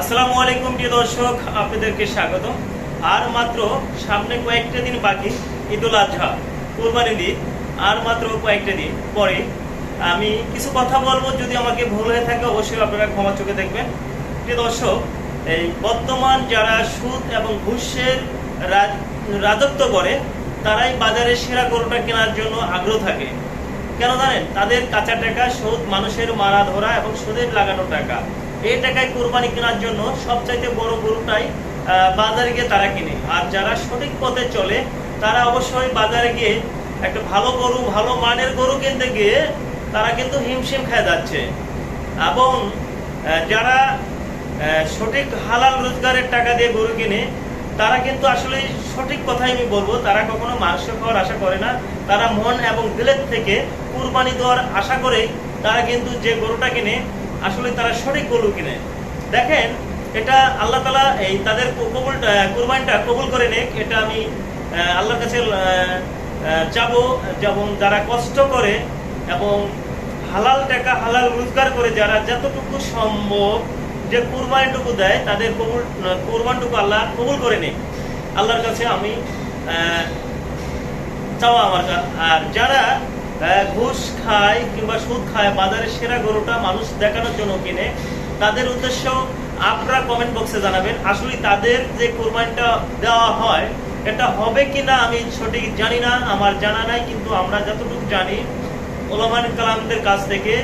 আসসালামু আলাইকুম প্রিয় দর্শক, আপনাদেরকে স্বাগত আর মাত্র সামনে কয়েকটা দিন বাকি, ঈদুল আজহা, কুরবানি ঈদ, আর মাত্র কয়েকটা দিন পরে। আমি কিছু কথা বলব, যদি আমাকে ভুল হয়ে থাকে, অবশ্যই আপনারা ক্ষমা চোখে দেখবেন। প্রিয় দর্শক, এই বর্তমান যারা সুদ এবং ঘুষের রাজত্ব করে, তারাই বাজারে সেরা গরুটা কেনার জন্য আগ্রহ থাকে। কেন জানেন? তাদের কাঁচা টাকা, সুদ, মানুষের মারা ধরা এবং সুদের লাগানো টাকা। এই টাকায় কোরবানি কেনার জন্য সবচাইতে বড় গরুটাই বাজারে গিয়ে তারা কিনে। আর যারা সঠিক পথে চলে, তারা অবশ্যই বাজারে গিয়ে একটা ভালো গরু, ভালো মানের গরু কিনতে গিয়ে তারা কিন্তু হিমশিম খেয়ে যাচ্ছে। এবং যারা সঠিক হালাল রোজগারের টাকা দিয়ে গরু কিনে, তারা কিন্তু আসলে সঠিক কথাই আমি বলব, তারা কখনো মাংস খাওয়ার আশা করে না। তারা মন এবং দিলের থেকে কুরবানি দেওয়ার আশা করে তারা কিন্তু যে গরুটা কিনে আসলে তারা সঠিক গরু কিনে দেখেন এটা আল্লাহ তালা এই তাদের কবুল কুরবানিটা কবুল করে নেক। এটা আমি আল্লাহর কাছে আহ, যেমন যারা কষ্ট করে এবং হালাল টাকা হালাল রোজগার করে যারা যতটুকু সম্ভব যে কুরবানিটুকু দেয় তাদের কবুল কুরবানটুকু আল্লাহ কবুল করে নেই আল্লাহর কাছে আমি চাওয়া আমার আর যারা ঘুষ খায় কিংবা সুদ খায় বাজারে সেরা গরুটা মানুষ দেখানোর জন্য কিনে। তাদের উদ্দেশ্য আপনারা কমেন্ট বক্সে জানাবেন, আসলে তাদের যে কোরবানিটা দেওয়া হয়, এটা হবে কিনা আমি সঠিক জানি না, আমার জানা নাই, কিন্তু আমরা যতটুকু জানি ওলামান কালামদের কাছ থেকে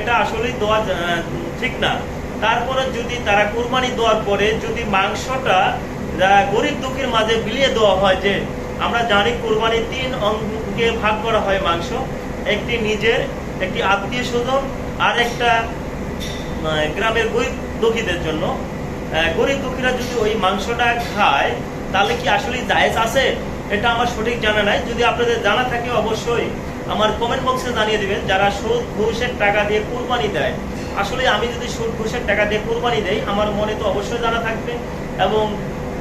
এটা আসলেই দেওয়া ঠিক না। তারপরে যদি তারা কোরবানি দেওয়ার পরে যদি মাংসটা গরিব দুঃখীর মাঝে বিলিয়ে দেওয়া হয় যে আমরা জানি কোরবানির তিন অঙ্কে ভাগ করা হয় মাংস। একটি নিজের, একটি আত্মীয় স্বজন, আর একটা গ্রামের গরিব দুঃখীদের জন্য। গরিব দুঃখীরা যদি ওই মাংসটা খায়, তাহলে কি আসলে জায়েজ আছে? এটা আমার সঠিক জানা নাই। যদি আপনাদের জানা থাকে অবশ্যই আমার কমেন্ট বক্সে জানিয়ে দিবেন, যারা সুদ, ঘুষের টাকা দিয়ে কোরবানি দেয়। আসলে আমি যদি সুদ, ঘুষের টাকা দিয়ে কোরবানি দেই, আমার মনে তো অবশ্যই জানা থাকবে। এবং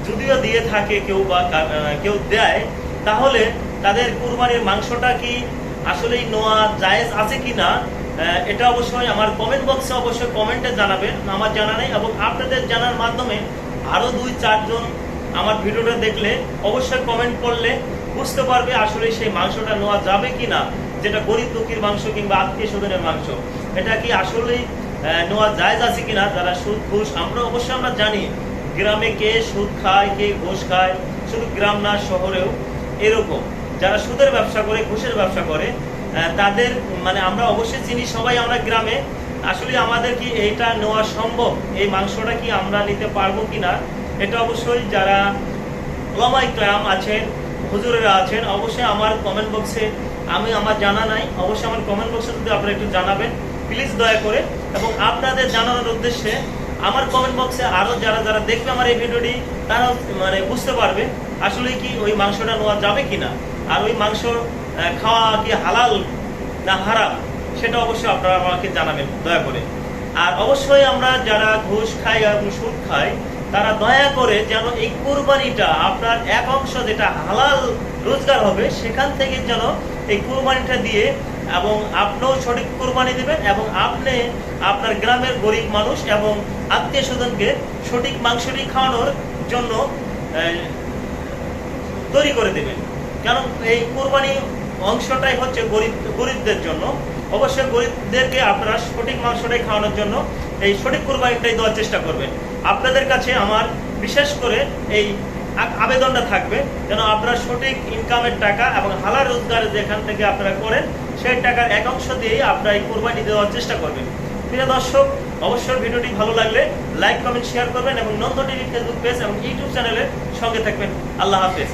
যদিও দিয়ে থাকে কেউ বা কেউ দেয়, তাহলে তাদের কুরবানির মাংসটা কি আসলেই নোয়া জায়েজ আছে কি না? এটা অবশ্যই আমার কমেন্ট বক্সে অবশ্যই কমেন্টে জানাবেন। আমার জানা নেই এবং আপনাদের জানার মাধ্যমে আরও দুই চারজন আমার ভিডিওটা দেখলে অবশ্যই কমেন্ট করলে বুঝতে পারবে আসলে সেই মাংসটা নেওয়া যাবে কি না যেটা গরিব দুঃখীর মাংস কিংবা আত্মীয় স্বজনের মাংস। এটা কি আসলেই নেওয়া জায়েজ আছে কিনা? যারা সুদ, ঘুষ, আমরা অবশ্যই আমরা জানি। গ্রামে কে সুদ খায়, কে ঘুষ খায়, শুধু গ্রাম না, শহরেও এরকম। যারা সুদের ব্যবসা করে, ঘুষের ব্যবসা করে তাদের মানে আমরা অবশ্যই চিনি সবাই আমরা গ্রামে। আসলে আমাদের কি এটা নেওয়া সম্ভব? এই মাংসটা কি আমরা নিতে পারব কিনা? এটা অবশ্যই যারা ওলামাই ক্লাম আছেন, হুজুরেরা আছেন, অবশ্যই আমার কমেন্ট বক্সে আমি আমার জানা নাই, অবশ্যই আমার কমেন্ট বক্সে যদি আপনারা একটু জানাবেন প্লিজ দয়া করে। এবং আপনাদের জানানোর উদ্দেশ্যে আমার কমেন্ট বক্সে আরও যারা যারা দেখবে আমার এই ভিডিওটি, তারা মানে বুঝতে পারবে আসলে কি ওই মাংসটা নেওয়া যাবে কিনা। আর ওই মাংস খাওয়া কি হালাল না হারাম, সেটা অবশ্যই আপনারা আমাকে জানাবেন, দয়া করে। আর অবশ্যই আমরা যারা ঘুষ খাই এবং সুদ খাই, তারা দয়া করে যেন এই কুরবানিটা আপনার এক অংশ যেটা হালাল রোজগার হবে, সেখান থেকে যেন এই কুরবানিটা দিয়ে এবং আপনিও সঠিক কুরবানি দেবেন এবং আপনি আপনার গ্রামের গরিব মানুষ এবং আত্মীয় স্বজনকে সঠিক মাংসটি খাওয়ানোর জন্য তৈরি করে দেবেন। কারণ এই কোরবানি অংশটাই হচ্ছে গরিব, গরিবদের জন্য। অবশ্যই গরিবদেরকে আপনারা সঠিক মাংসটাই খাওয়ানোর জন্য এই সঠিক কোরবানিটাই দেওয়ার চেষ্টা করবেন। আপনাদের কাছে আমার বিশেষ করে এই আবেদনটা থাকবে যেন আপনারা সঠিক ইনকামের টাকা এবং হালাল রোজগার যেখান থেকে আপনারা করেন সেই টাকার এক অংশ দিয়ে আপনারা এই কোরবানি দেওয়ার চেষ্টা করবেন। প্রিয় দর্শক, অবশ্যই ভিডিওটি ভালো লাগলে লাইক, কমেন্ট শেয়ার করবেন এবং নন্দ টিভি ফেসবুক পেজ এবং ইউটিউব চ্যানেলের সঙ্গে থাকবেন। আল্লাহ হাফেজ।